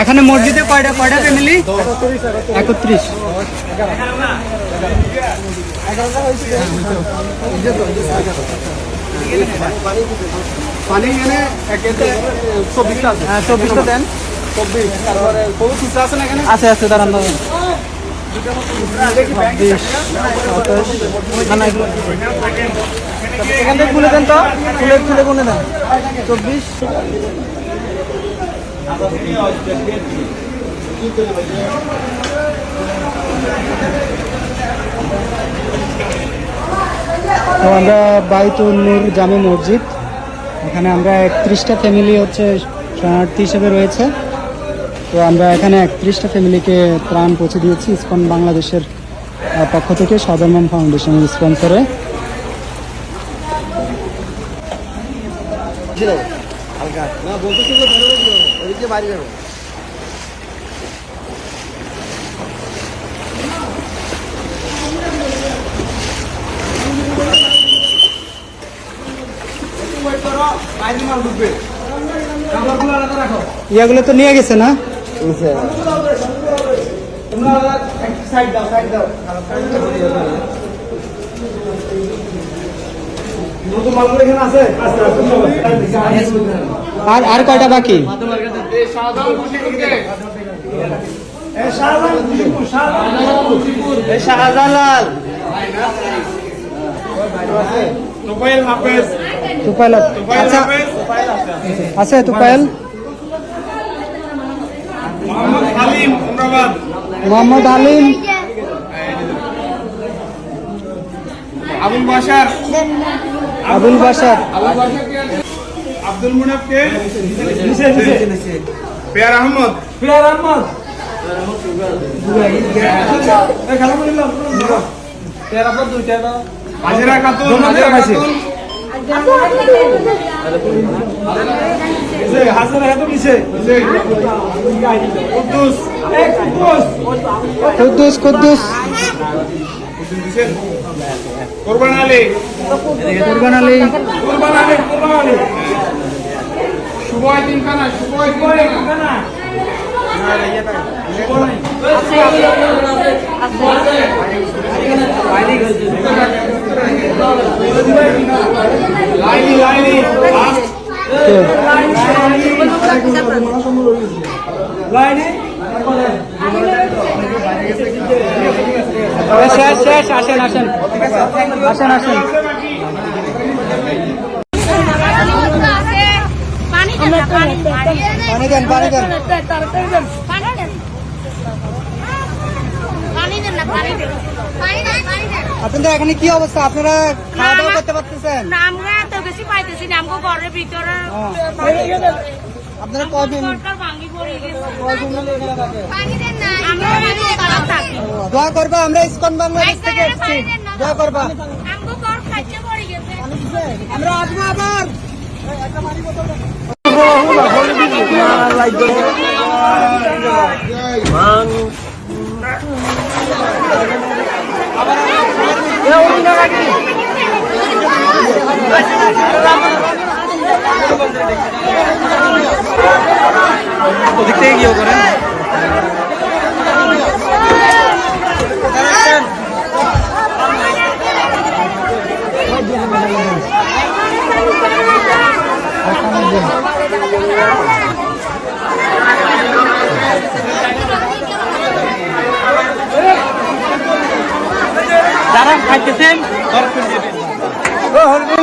এখানে মসজিদে কয়টা কয়টা ফ্যামিলি একত্রিশ। পানি এখানে একেতে চব্বিশটা আছে। হ্যাঁ চব্বিশটা দেন। চব্বিশ তারপরে কোনো খুচরা আছে না এখানে? আছে আছে দাঁড়ান এখান থেকে খুলে দেন তো। খুলে খুলে গুনে দেন? চব্বিশ। তো আমরা বাইতুল নূর জামে মসজিদ। এখানে আমরা একত্রিশটা ফ্যামিলি হচ্ছে শরণার্থী হিসেবে রয়েছে। তো আমরা এখানে একত্রিশটা ফ্যামিলিকে ত্রাণ পৌঁছে দিয়েছি ইসকন বাংলাদেশের পক্ষ থেকে সদরমাম ফাউন্ডেশনের স্পন্সরে। হালকা। না বলতেছি তো বেরোবে কি ওদিকে বাড়ি যাব। ইয়াগুলো তো নিয়ে গেছে না? সাইড দাও সাইড দাও নতুন মালগুলো এখানে আছে আর আর কয়টা বাকি? শাহজালাল তোফাইল আচ্ছা। আছে তুপাইল মোহাম্মদ আলিম। আবুল বাশার। আবুল বাসার আব্দুল মুনাফ কে পেয়ার আহমদ। ফিরার আহমদ। দুইটা দাও হাজিরা খাতুন। হাজিরা খাতুন এত নিচে। কুদ্দুস। কুদ্দুস কুদ্দুস। কোরবান আলী। কুরবান আলী। কোরবান আলী কোরবান আলী। শুভয় তিন খানা শুভয় তিন খানা লাইনি লাইনি? এ, শেষ শেষ আসেন আসেন। আসেন আসেন। পানি দেন পানি দেন। পানি দেন পানি দেন পানি দেন না পানি দেন। পানি দেন পানি দেন। আপনাদের এখানে কি অবস্থা? আপনারা খাওয়া দাওয়া করতে পারতেছেন? আমরা তো বেশি পাইতেছি না ঘরের ভিতরে আপনারা কদিন দোয়া করবা আমরা ইসকন বাংলাদেশ থেকে এসেছি। দোয়া করবা। আমরা আসব আবার। ওদিক থেকে গিয়ে করেন যারা খাইতেছেন? ও হরিণ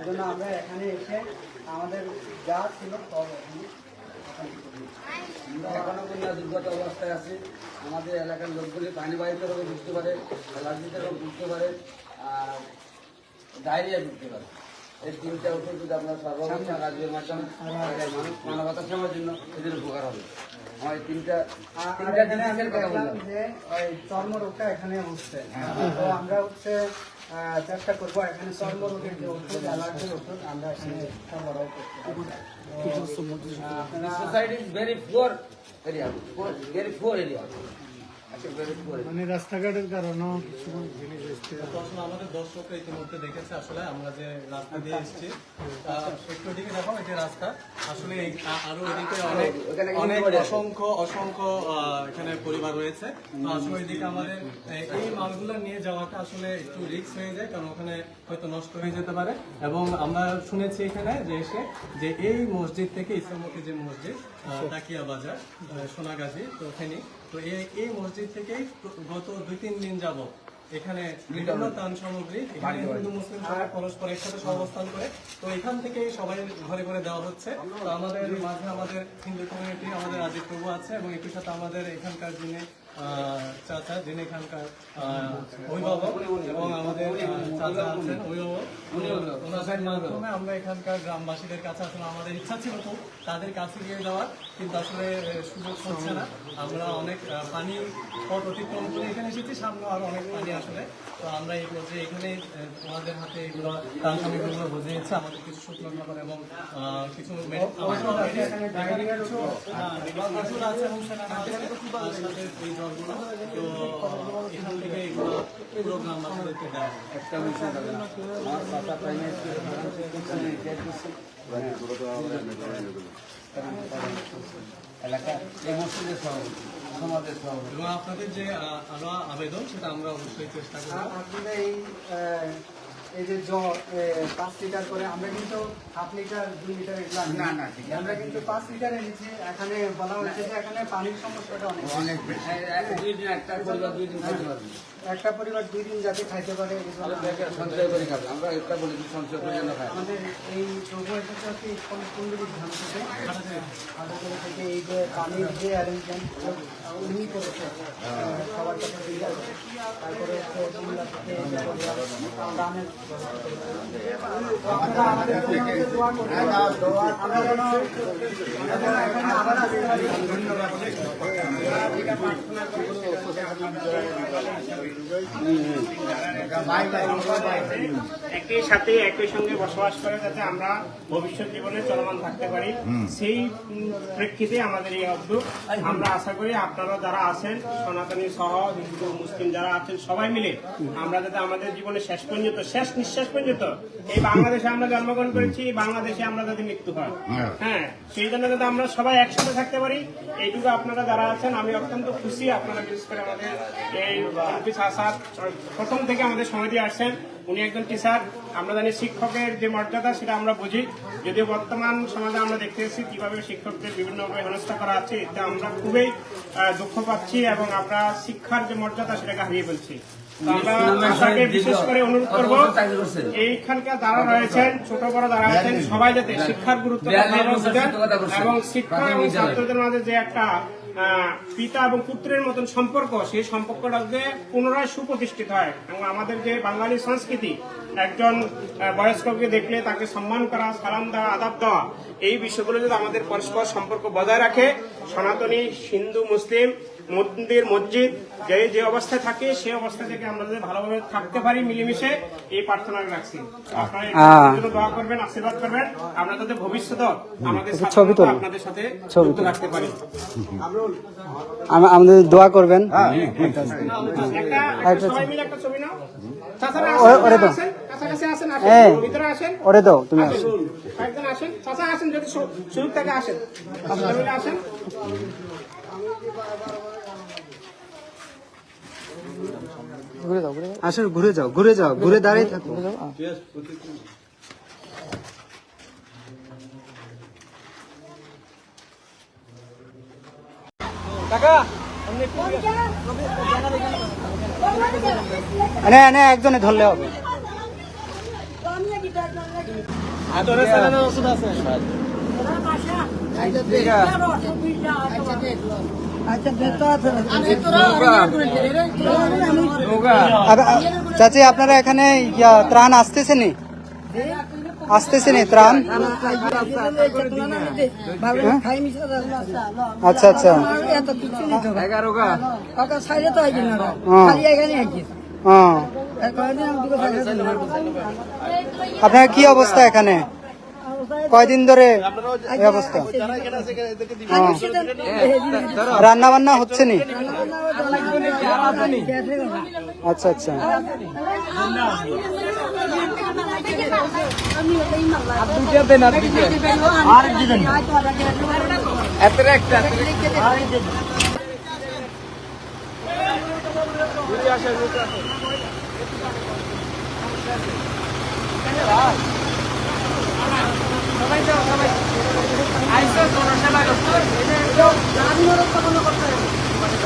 এজন্য আমরা এখানে এসে আমাদের যা ছিল সব এখানে এখানে করি। এখনও কোনো দুর্গত অবস্থায় আছে। আমাদের এলাকার লোকগুলি পানিবাহিত রোগে বুঝতে পারে অ্যালার্জিতে রোগ বুঝতে পারে আর ডায়রিয়া বুঝতে পারে। এই তিনটা ওষুধ যদি আপনার সর্বপ্রথম রাজ্যের মাধ্যমে মানুষ মানবতা সেবার জন্য এদের উপকার হবে। আমার তিনটা তিনটা এখানে জিনিসের কথা বললাম। যে চর্মরোগটা এখানে হচ্ছে। তো আমরা হচ্ছে চেষ্টা করব এখানে চর্মরোগের যে ওষুধ অ্যালার্জির ওষুধ আমরা এখানে সরবরাহ করতে পারি। তো, আপনারা society is very poor area very poor area আচ্ছা ভেরি পুয়ার মানে এই- পরিবার রয়েছে। তো আসলে এদিকে আমাদের এই- মালগুলো নিয়ে যাওয়াটা আসলে একটু রিস্ক হয়ে যায়, কারণ ওখানে হয়তো নষ্ট হয়ে যেতে পারে। এবং আমরা শুনেছি এখানে যে এসে যে এই মসজিদ থেকে ইসলামতি যে মসজিদ তাকিয়া বাজার সোনাগাজী, তো ফেনী তো এই এই মসজিদ থেকেই গত দুই তিন দিন যাব এখানে বিভিন্ন ত্রাণ সামগ্রী এখানে হিন্দু মুসলিম সবাই পরস্পর একসাথে সহবস্থান করে। তো এখান থেকে সবাই ঘরে ঘরে দেওয়া হচ্ছে। তো আমাদের মাঝে আমাদের হিন্দু কমিউনিটি আমাদের আজিত প্রভু আছে এবং একই সাথে আমাদের এখানকার যিনি আহ, চাচা যিনি এখানকার অভিভাবক এবং আমাদের চাচা আছেন অভিভাবক ওনাদের আমরা এখানকার গ্রামবাসীদের কাছে আসলে আমাদের ইচ্ছা ছিল তো তাদের কাছে গিয়ে যাওয়ার, কিন্তু আসলে সুযোগ হচ্ছে না। আমরা অনেক পানি পথ অতিক্রম করে এখানে এসেছি সামনে আরও অনেক পানি আসলে তো আমরা এই পর্যায়ে এখানে ওনাদের হাতে এগুলো তার সামগ্রীগুলো বুঝিয়েছে আমাদের কিছু শুকনো খাবার এবং কিছু আছে এবং সেখানে তো এখান থেকে এগুলো পুরো গ্রামবাসীদেরকে দেওয়া হবে। একটা এবং আপনাদের যে আরও আবেদন সেটা আমরা অবশ্যই চেষ্টা করব। আপনাদের এই এই যে জল পাঁচ লিটার করে আমরা কিন্তু হাফ লিটার দুই লিটার এগুলো না, না, ঠিক আমরা কিন্তু পাঁচ লিটার এনেছি এখানে বলা হয়েছে যে এখানে পানির সমস্যাটা অনেক। অনেক এক- দুই দিন একটা পরিবার দুই দিন একটা পরিবার দুই দিন যাতে খাইতে পারে সঞ্চয় করে খাবে? আমরা একটা বলি সঞ্চয় করে যেন খায়। আমাদের এই হচ্ছে ধান থেকে আলাদা থেকে এই যে পানির যে অ্যারেঞ্জমেন্ট উনি করেছে। আহ, সবার দিয়ে তারপরে হচ্ছে Yeah. একই সাথে একই সঙ্গে বসবাস করে যাতে আমরা ভবিষ্যৎ জীবনে চলমান থাকতে পারি। সেই প্রেক্ষিতে আমাদের এই উদ্যোগ আমরা আশা করি আপনারা যারা আছেন সনাতনী সহ হিন্দু মুসলিম যারা আছেন সবাই মিলে আমরা যাতে আমাদের জীবনে শেষ পর্যন্ত শেষ নিঃশ্বাস পর্যন্ত এই বাংলাদেশে আমরা জন্মগ্রহণ করেছি বাংলাদেশে আমরা যাতে মৃত্যু হয়। হ্যাঁ। সেই জন্য যাতে আমরা সবাই একসাথে থাকতে পারি। এইটুকু আপনারা যারা আছেন আমি অত্যন্ত খুশি আপনারা বিশেষ করে আমাদের এই প্রথম থেকে আমাদের সমিতি আসছেন উনি একজন টিচার আমরা জানি শিক্ষকের যে মর্যাদা সেটা আমরা বুঝি। যদিও বর্তমান সমাজে আমরা দেখতে এসেছি কীভাবে শিক্ষকদের বিভিন্নভাবে হেনস্থা করা আছে এতে আমরা খুবই দুঃখ পাচ্ছি এবং আমরা শিক্ষার যে মর্যাদা সেটাকে হারিয়ে ফেলছি। তো আমরা আশাকে বিশেষ করে অনুরোধ করব এইখানকার যারা রয়েছেন ছোট বড় যারা আছেন সবাই যাতে শিক্ষার গুরুত্ব বিয়াল্লিশ বছর শিক্ষকতা করছেন। এবং শিক্ষা এবং ছাত্রদের মাঝে যে একটা পিতা এবং পুত্রের মতন সম্পর্ক, সেই সম্পর্কটা যে পুনরায় সুপ্রতিষ্ঠিত হয়। এবং আমাদের যে বাঙালি সংস্কৃতি, একজন বয়স্ককে দেখলে তাকে সম্মান করা, সালাম দেওয়া, আদাব দেওয়া, এই বিষয়গুলো যদি আমাদের পরস্পর সম্পর্ক বজায় রাখে, সনাতনী হিন্দু মুসলিম মন্দির মসজিদ যে যে অবস্থায় থাকে সেই অবস্থা থেকে আমরা যদি ভালোভাবে থাকতে পারি মিলেমিশে এই প্রার্থনা রাখছি। আপনারা দোয়া করবেন আশীর্বাদ করবেন। আমরা যাতে ভবিষ্যতে আমাদের ছাত্ররা আপনাদের সাথে যুক্ত রাখতে পারি। আম- আমাদের দোয়া করবেন। একটা একটা সবাই মিলে একটা ছবি নাও। চাচারা ওরে- আসেন আসেন। আসেন আসেন। দাও তুমি আসেন। আসেন। যদি সু- সুযোগ থাকে আসেন। সবাই মিলে আসেন আসলে ঘুরে যাও ঘুরে যাও ঘুরে দাঁড়িয়ে থাকো। এনে এনে একজনে ধরলে হবে। আব- আ- চাচি আপনারা এখানে ইয়া, ত্রাণ আসতেছে নি আসতেছে নি ত্রাণ আচ্ছা আচ্ছা হ্যাঁ। হ্যাঁ আপনার কি অবস্থা এখানে কয়দিন ধরে এই অবস্থা রান্না বান্না হচ্ছে নি আচ্ছা আচ্ছা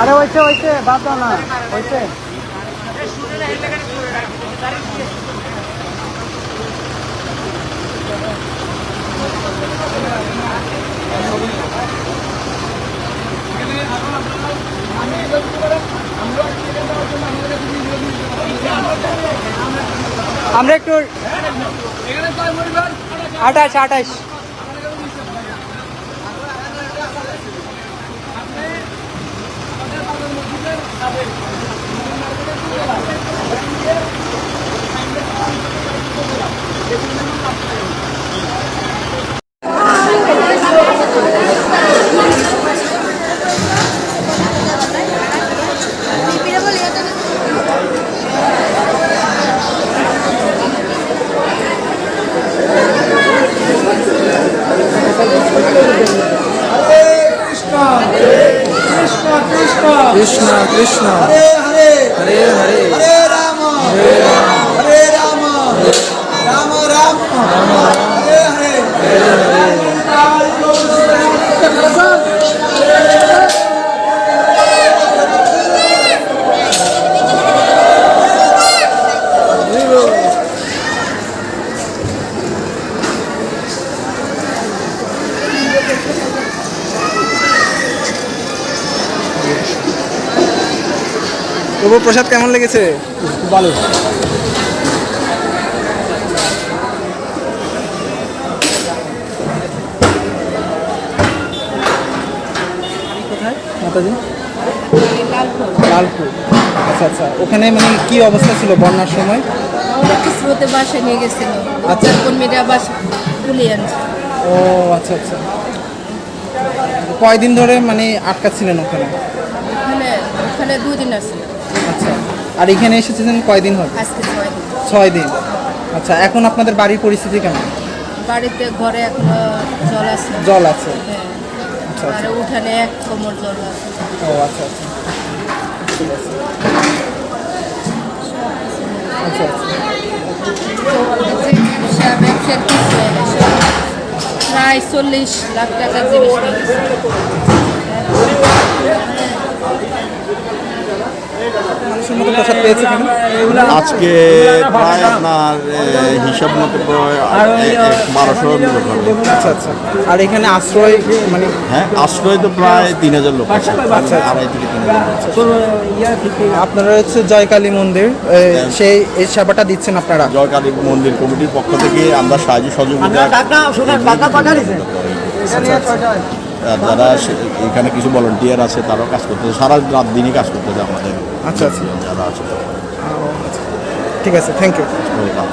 আরে হইছে হইছে বাদ দাও না হইছে। আমরা একটু আঠাশ আঠাশ। な প্রভু প্রসাদ কেমন লেগেছে? ভালো। মাতাজি? লালপুর। আচ্ছা আচ্ছা। ওখানে মানে কি অবস্থা ছিল বন্যার সময়? আমাকে স্রোতে বাসা নিয়ে গেছিল। আচ্ছা। কর্মীরা বাসা তুলে আনছে। ও আচ্ছা আচ্ছা। কয়দিন ধরে মানে আটকা ছিলেন ওখানে? ওখানে ওখানে দুদিন আছে আচ্ছা আর এখানে এসেছিলেন কয়দিন হবে? আজকে ছয় দিন ছয় দিন আচ্ছা এখন আপনাদের বাড়ির পরিস্থিতি কেমন? বাড়িতে ঘরে এখনও জল আছে। জল আছে? হ্যাঁ। আচ্ছা আর উঠানে এক কোমর জল আছে। ও আচ্ছা আচ্ছা। ঠিক আছে আচ্ছা আচ্ছা ব্যবসা ব্যবসার কিছু না। সব প্রায় চল্লিশ লাখ টাকার জিনিস প্রসাদ পেয়েছে কেন আজকে প্রায় আপনার হিসাব মতো প্রায় বারোশো লোক হবে। আচ্ছা আচ্ছা আর এখানে আশ্রয় মানে হ্যাঁ আশ্রয় তো প্রায় তিন হাজার লোক আছে। আড়াই থেকে তিন হাজার আপনারা হচ্ছে জয়কালী মন্দির সেই এই সেবাটা দিচ্ছেন আপনারা? জয়কালী মন্দির কমিটির পক্ষ থেকে আমরা সাহায্য সহযোগিতা যারা এখানে কিছু ভলেন্টিয়ার আছে তারাও কাজ করতেছে সারা রাত দিনই কাজ করতেছে আমাদের। আচ্ছা, আচ্ছা। যারা আছে ঠিক আছে থ্যাংক ইউ ওয়েলকাম